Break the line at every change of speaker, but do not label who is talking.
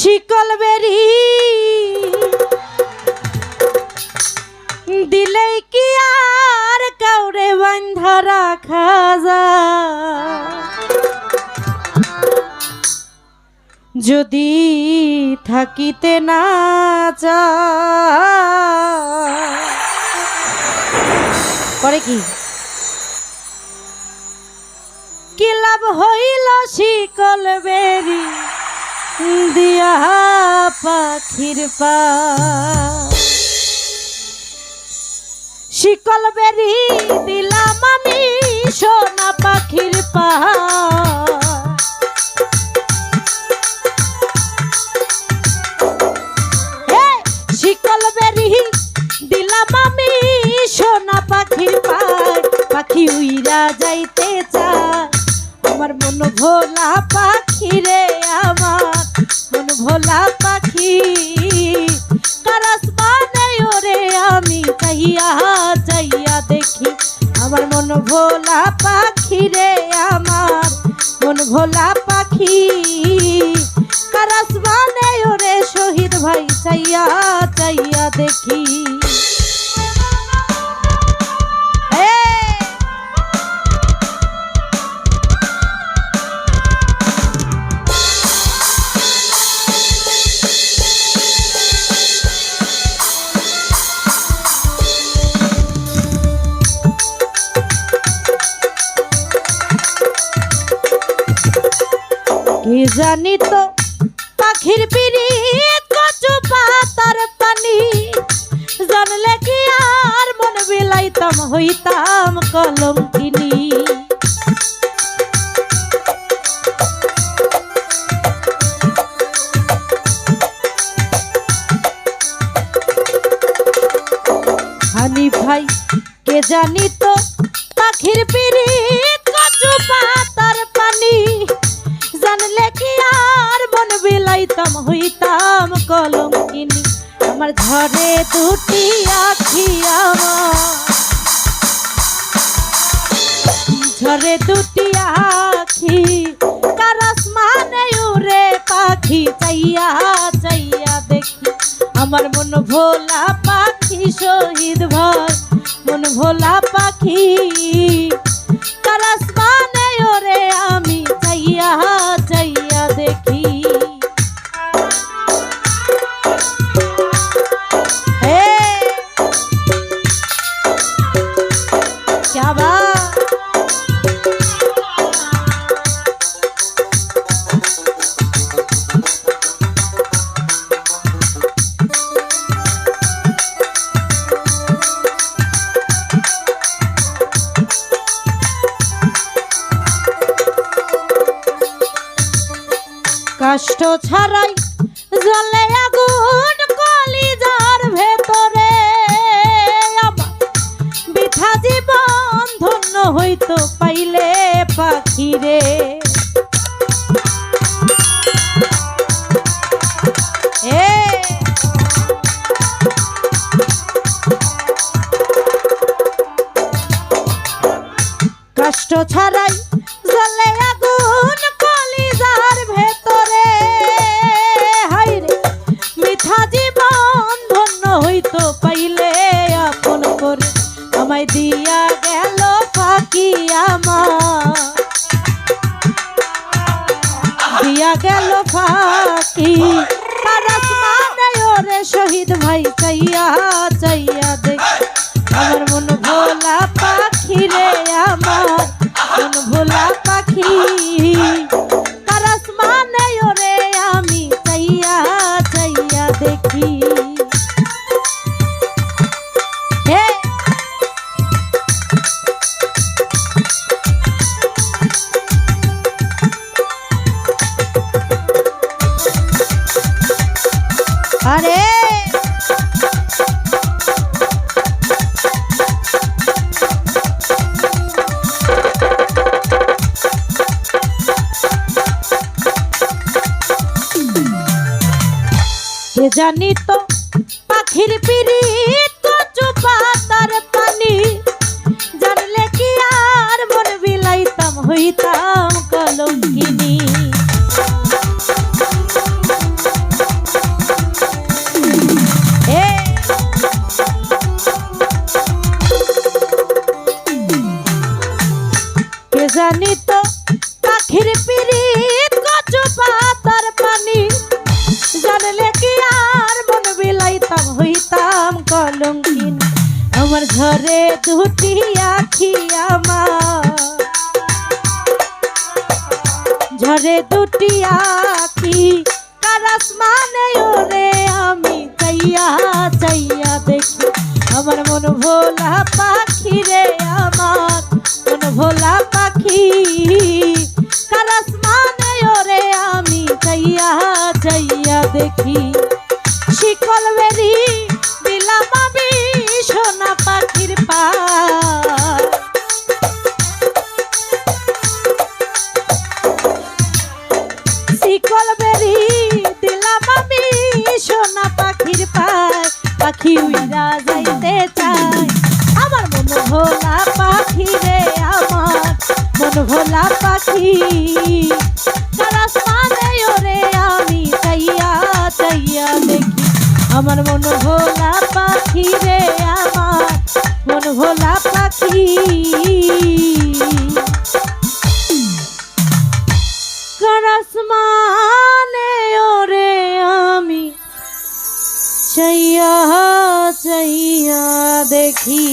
শিকল বেরি। দিলেই কি আর কাউরে বান্ধা রাখা যায়? যদি থাকিতে না চায়? করে কি? কি লাভ হইল শিকল বেরি? দিয়া পাখির পা। শিকল বেরি দিলাম আমি সোনা পাখির পা। শিকল বেরি দিলাম আমি সোনা পাখির পায় পাখি উইরা যাইতে চায়, আমার মন ভোলা পাখি রে। ভোলা পাখি রে আমার, মন ভোলা পাখি। কারাস মানে ওরে শহীদ ভাই, চাইয়া চাইয়া দেখি। জানি তো পাখির পিড়ি, কচু পাতার পানি। জানলে কি আর মন বিলাইতাম, হইতাম কলম কিনি। হানি ভাই, কে জানি তো পাখির পিড়ি, কচু পাতার পানি। বিলাইতাম হইতাম, কলম কিনি। আমার ঘরে দুটি আখি ঝরে দুটি আখি, কারস মানে উড়ে পাখি, চাইয়া চাইয়া দেখি। আমার মন ভোলা কষ্ট ছাড়াই জলে আগুন গেল ফাঁকি। কারাস মানে ওরে শহীদ ভাই চাইয়া চাইয়া দেখ। আমার মন ভোলা পাখি রে কে জানি তো পাখির পিড়ি কচু পাতার পানি। জানলে কি আর মন বিলাইতাম, হইতাম কলঙ্কিনী দুটি আখি আমার। ঝরে দুটি আখি কারাস মানে ওরে আমি চাইয়া চাইয়া দেখি। আমার মন ভোলা পাখি রে আমার, মন ভোলা পাখি। কারাস মানে ওরে আমি চাইয়া চাইয়া দেখি। শিকল পাখি চাই আমার মন ভোলা পাখি আমার মন ভোলা পাখি কারাস মানে ওরে আমি চাইয়া চাইয়া দেখি আমার মন ভোলা পাখি আমার মন ভোলা পাখি করসমানে ওরে আমি চাইয়া চাইয়া দেখি